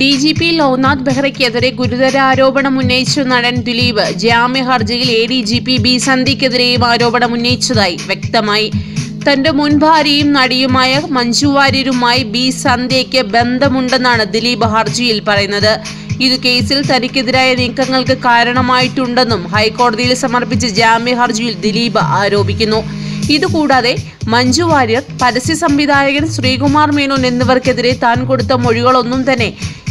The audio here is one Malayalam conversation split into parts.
ഡി ജി പി ലോക്നാഥ് ബെഹ്റയ്ക്കെതിരെ ഗുരുതര ആരോപണം ഉന്നയിച്ച നടൻ ദിലീപ്. ജാമ്യ ഹർജിയിൽ A D G P B സന്ധിക്കെതിരെയും ആരോപണം ഉന്നയിച്ചതായി വ്യക്തമായി. തന്റെ മുൻ ഭാര്യയും നടിയുമായ മഞ്ജു വാര്യരുമായി ബി സന്ധ്യയ്ക്ക് ബന്ധമുണ്ടെന്നാണ് ദിലീപ് ഹർജിയിൽ പറയുന്നത്. ഇത് കേസിൽ തനിക്കെതിരായ നീക്കങ്ങൾക്ക് കാരണമായിട്ടുണ്ടെന്നും ഹൈക്കോടതിയിൽ സമർപ്പിച്ച ജാമ്യ ഹർജിയിൽ ദിലീപ് ആരോപിക്കുന്നു. ഇതുകൂടാതെ മഞ്ജു വാര്യർ പരസ്യ സംവിധായകൻ ശ്രീകുമാർ മേനോൻ എന്നിവർക്കെതിരെ താൻ കൊടുത്ത മൊഴികളൊന്നും തന്നെ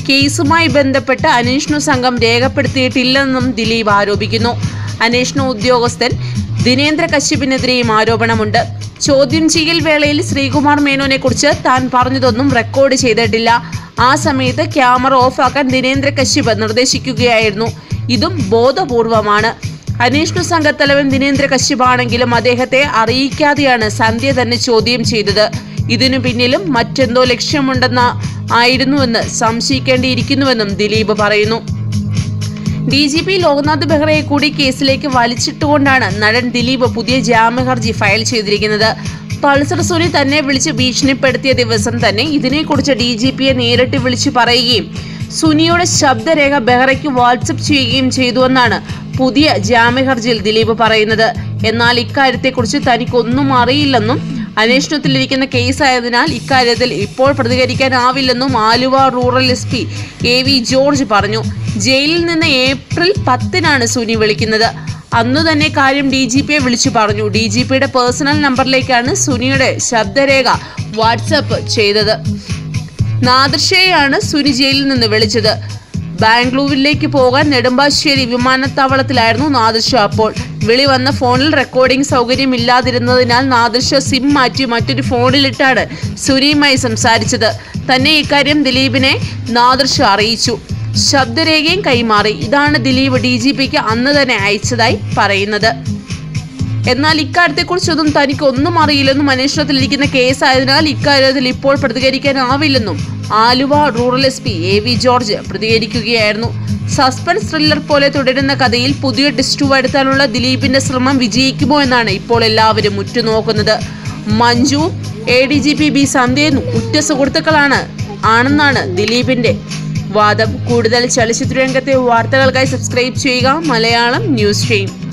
കേസുമായി ബന്ധപ്പെട്ട് അന്വേഷണ സംഘം രേഖപ്പെടുത്തിയിട്ടില്ലെന്നും ദിലീപ് ആരോപിക്കുന്നു. അന്വേഷണ ഉദ്യോഗസ്ഥൻ ദിനേന്ദ്ര കശ്യപിനെതിരെയും ആരോപണമുണ്ട്. ചോദ്യം ചെയ്യൽ വേളയിൽ ശ്രീകുമാർ മേനോനെ കുറിച്ച് താൻ പറഞ്ഞതൊന്നും റെക്കോർഡ് ചെയ്തിട്ടില്ല. ആ സമയത്ത് ക്യാമറ ഓഫാക്കാൻ ദിനേന്ദ്ര കശ്യപ് നിർദ്ദേശിക്കുകയായിരുന്നു. ഇതും ബോധപൂർവമാണ്. അന്വേഷണ സംഘത്തലവൻ ദിനേന്ദ്ര കശ്യപാണെങ്കിലും അദ്ദേഹത്തെ അറിയിക്കാതെയാണ് സന്ധ്യ തന്നെ ചോദ്യം ചെയ്തത്. ഇതിനു പിന്നിലും മറ്റെന്തോ ലക്ഷ്യമുണ്ടെന്ന ആയിരുന്നുവെന്ന് സംശയിക്കേണ്ടിയിരിക്കുന്നുവെന്നും ദിലീപ് പറയുന്നു. ഡി ജി പി ലോക്നാഥ് ബെഹ്റയെ കൂടി കേസിലേക്ക് വലിച്ചിട്ടുകൊണ്ടാണ് നടൻ ദിലീപ് പുതിയ ജാമ്യഹർജി ഫയൽ ചെയ്തിരിക്കുന്നത്. പൾസർ സുനി തന്നെ വിളിച്ച് ഭീഷണിപ്പെടുത്തിയ ദിവസം തന്നെ ഇതിനെക്കുറിച്ച് ഡി ജി പിയെ നേരിട്ട് വിളിച്ചു പറയുകയും സുനിയുടെ ശബ്ദരേഖ ബെഹ്റയ്ക്ക് വാട്സപ്പ് ചെയ്യുകയും ചെയ്തുവെന്നാണ് പുതിയ ജാമ്യഹർജിയിൽ ദിലീപ് പറയുന്നത്. എന്നാൽ ഇക്കാര്യത്തെക്കുറിച്ച് തനിക്കൊന്നും അറിയില്ലെന്നും അന്വേഷണത്തിലിരിക്കുന്ന കേസായതിനാൽ ഇക്കാര്യത്തിൽ ഇപ്പോൾ പ്രതികരിക്കാനാവില്ലെന്നും Aluva rural S P A V George പറഞ്ഞു. ജയിലിൽ നിന്ന് ഏപ്രിൽ പത്തിനാണ് സുനി വിളിക്കുന്നത്. അന്നു തന്നെ കാര്യം ഡി ജി പിയെ വിളിച്ചു പറഞ്ഞു. ഡി ജി പിയുടെ പേഴ്സണൽ നമ്പറിലേക്കാണ് സുനിയുടെ ശബ്ദരേഖ വാട്സപ്പ് ചെയ്തത്. നാദർഷയെയാണ് സുനി ജയിലിൽ നിന്ന് വിളിച്ചത്. ബാംഗ്ലൂരിലേക്ക് പോകാൻ നെടുമ്പാശ്ശേരി വിമാനത്താവളത്തിലായിരുന്നു നാദർഷ അപ്പോൾ. വിളി വന്ന ഫോണിൽ റെക്കോർഡിംഗ് സൗകര്യം ഇല്ലാതിരുന്നതിനാൽ നാദർഷ സിം മാറ്റി മറ്റൊരു ഫോണിലിട്ടാണ് സുനിയുമായി സംസാരിച്ചത്. തന്നെ ഇക്കാര്യം ദിലീപിനെ നാദർഷ അറിയിച്ചു. ശബ്ദരേഖയും കൈമാറി. ഇതാണ് ദിലീപ് ഡി ജി പിക്ക് അന്ന് തന്നെ അയച്ചതായി പറയുന്നത്. എന്നാൽ ഇക്കാര്യത്തെക്കുറിച്ചൊന്നും തനിക്കൊന്നും അറിയില്ലെന്നും അന്വേഷണത്തിലിരിക്കുന്ന കേസായതിനാൽ ഇക്കാര്യത്തിൽ ഇപ്പോൾ പ്രതികരിക്കാനാവില്ലെന്നും Aluva rural S P A V George പ്രതികരിക്കുകയായിരുന്നു. സസ്പെൻസ് ത്രില്ലർ പോലെ തുടരുന്ന കഥയിൽ പുതിയ ഡിസ്റ്റു വരുത്താനുള്ള ദിലീപിന്റെ ശ്രമം വിജയിക്കുമോ എന്നാണ് ഇപ്പോൾ എല്ലാവരും ഉറ്റുനോക്കുന്നത്. Manju A D G P B സന്ധ്യയും ഉറ്റ സുഹൃത്തുക്കളാണ് ആണെന്നാണ് ദിലീപിന്റെ വാദം. കൂടുതൽ ചലച്ചിത്ര രംഗത്തെ വാർത്തകൾക്കായി സബ്സ്ക്രൈബ് ചെയ്യുക. Malayalam news stream.